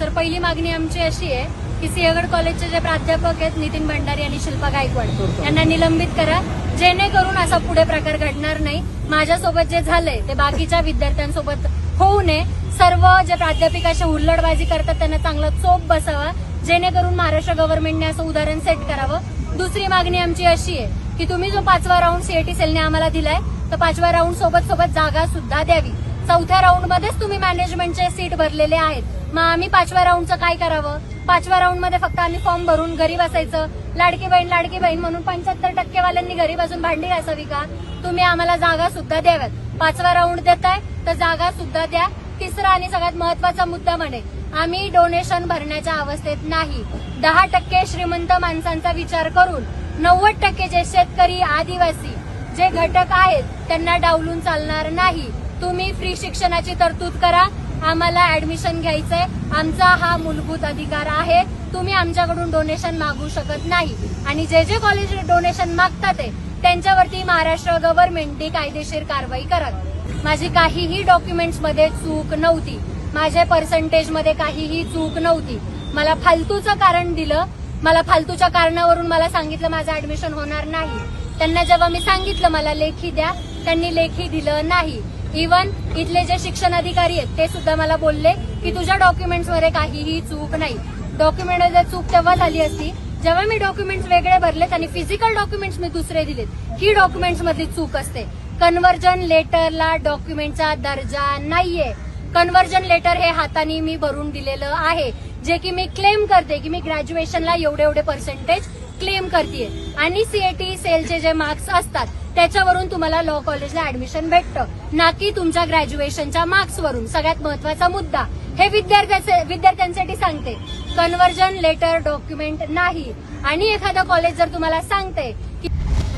Sir पहिली मागणी आमची अशी आहे की सिंहगड कॉलेजचे जे प्राध्यापक आहेत नितीन भंडारी आणि शिल्पा गायकवाड यांना निलंबित करा. जेणेकरून असा पुढे प्रकार घडणार नाही. माझ्यासोबत जे झालंय ते बाकीच्या विद्यार्थ्यांसोबत होऊ नये. सर्व जे प्राध्यापिक असे हुल्लडबाजी करतात त्यांना चांगला चोप बसावा. जेणेकरून महाराष्ट्र गव्हर्नमेंटने असं उदाहरण सेट करावं. दुसरी मागणी आमची अशी आहे की तुम्ही जो पाचवा राऊंड सीएटी सेलने आम्हाला दिलाय तर पाचव्या राऊंड सोबत सोबत जागा सुद्धा द्यावी. चौथ्या राऊंड मध्येच तुम्ही मॅनेजमेंटचे सीट भरलेले आहेत. मग आम्ही पाचव्या राऊंडचं काय करावं? पाचव्या राऊंडमध्ये फक्त आम्ही फॉर्म भरून घरी बसायचं. लाडकी बहीण लाडकी बहीण म्हणून पंच्याहत्तर टक्केवाल्यांनी घरी बसून भांडी घासावी का? तुम्ही आम्हाला जागा सुद्धा द्याव्यात. पाचवा राऊंड देताय तर जागा सुद्धा द्या. तिसरा आणि सगळ्यात महत्त्वाचा मुद्दा म्हणे आम्ही डोनेशन भरण्याच्या अवस्थेत नाही. दहा टक्के श्रीमंत माणसांचा विचार करून नव्वद टक्के जे शेतकरी आदिवासी जे घटक आहेत त्यांना डावलून चालणार नाही. तुम्ही फ्री शिक्षणाची तरतूद करा. आम्हाला ऍडमिशन घ्यायचंय. आमचा हा मूलभूत अधिकार आहे. तुम्ही आमच्याकडून डोनेशन मागू शकत नाही. आणि जे जे कॉलेज डोनेशन मागतात त्यांच्यावरती महाराष्ट्र गव्हर्नमेंटने कायदेशीर कारवाई करत. माझी काहीही डॉक्युमेंट्समध्ये चूक नव्हती. माझ्या पर्सेंटेजमध्ये काहीही चूक नव्हती. मला फालतूचं कारण दिलं. मला फालतूच्या कारणावरून मला सांगितलं माझं ऍडमिशन होणार नाही. त्यांना जेव्हा मी सांगितलं मला लेखी द्या. त्यांनी लेखी दिलं नाही. इवन इथले जे शिक्षण अधिकारी आहेत ते सुद्धा मला बोलले की तुझ्या डॉक्युमेंट्समध्ये काहीही चूक नाही. डॉक्युमेंट जर चूक तेव्हा झाली असती जेव्हा मी डॉक्युमेंट्स वेगळे भरलेत आणि फिजिकल डॉक्युमेंट्स मी दुसरे दिलेत. ही डॉक्युमेंट्स मधली चूक असते. कन्व्हर्जन लेटरला डॉक्युमेंटचा दर्जा नाहीये. कन्व्हर्जन लेटर हे हाताने मी भरून दिलेलं आहे. जे की मी क्लेम करते की मी ग्रॅज्युएशनला एवढे एवढे पर्सेंटेज क्लेम करते आणि सीएटी सेलचे जे मार्क्स असतात त्याच्यावरून तुम्हाला लॉ कॉलेजला ऍडमिशन भेटतं. ना की तुमच्या ग्रॅज्युएशनच्या मार्क्सवरून सगळ्यात महत्त्वाचा मुद्दा. हे विद्यार्थ्याचे विद्यार्थ्यांसाठी सांगते. कन्व्हर्जन लेटर डॉक्युमेंट नाही. आणि एखादं कॉलेज जर तुम्हाला सांगते की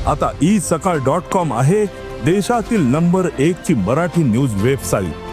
आता ई सकाळ डॉट कॉम आहे देशातील नंबर एक ची मराठी न्यूज वेबसाईट